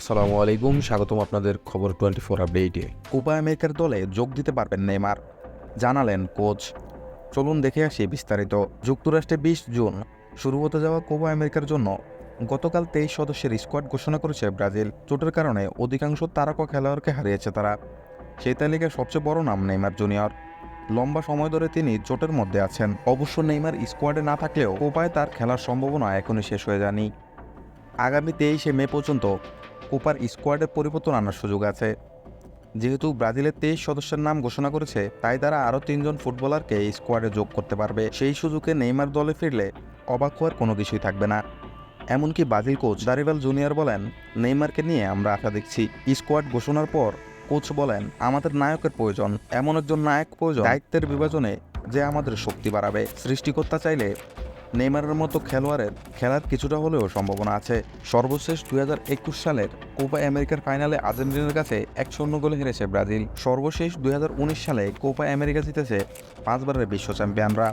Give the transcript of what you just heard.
আসসালামু আলাইকুম, স্বাগতম আপনাদের খবর টোয়েন্টি ফোর আপডেটে। কোপা আমেরিকার দলে যোগ দিতে পারবেন নেইমার, জানালেন কোচ। চলুন দেখে আসি বিস্তারিত। যুক্তরাষ্ট্রে বিশ জুন শুরু হতে যাওয়া কোপা আমেরিকার জন্য গতকাল তেইশ সদস্যের স্কোয়াড ঘোষণা করেছে ব্রাজিল। চোটের কারণে অধিকাংশ তারকা খেলোয়াড়কে হারিয়েছে তারা। সেই তালিকায় সবচেয়ে বড় নাম নেইমার জুনিয়র। লম্বা সময় ধরে তিনি চোটের মধ্যে আছেন। অবশ্য নেইমার স্কোয়াডে না থাকলেও কোপায় তার খেলার সম্ভাবনা এখনই শেষ হয়ে যায়নি। আগামী তেইশে মে পর্যন্ত কোপার স্কোয়াডের পরিবর্তন আনার সুযোগ আছে। যেহেতু ব্রাজিলের তেইশ সদস্যের নাম ঘোষণা করেছে, তাই তারা আরও তিনজন ফুটবলারকে স্কোয়াডে যোগ করতে পারবে। সেই সুযোগে নেইমার দলে ফিরলে অবাক হওয়ার কোনো কিছুই থাকবে না। এমনকি ব্রাজিল কোচ দারিভাল জুনিয়র বলেন, নেইমারকে নিয়ে আমরা আশা দেখছি। স্কোয়াড ঘোষণার পর কোচ বলেন, আমাদের নায়কের প্রয়োজন। এমন একজন নায়ক প্রয়োজন। দায়িত্বের বিভাজনে যে আমাদের শক্তি বাড়াবে। সৃষ্টিকর্তা চাইলে নেইমারের মতো খেলোয়াড়ের খেলার কিছুটা হলেও সম্ভাবনা আছে। সর্বশেষ দুই হাজার একুশ সালের কোপা আমেরিকার ফাইনালে আর্জেন্টিনার কাছে এক শূন্য গোলে হেরেছে ব্রাজিল। সর্বশেষ দুই হাজার উনিশ সালে কোপা আমেরিকা জিতেছে পাঁচবারের বিশ্ব চ্যাম্পিয়নরা।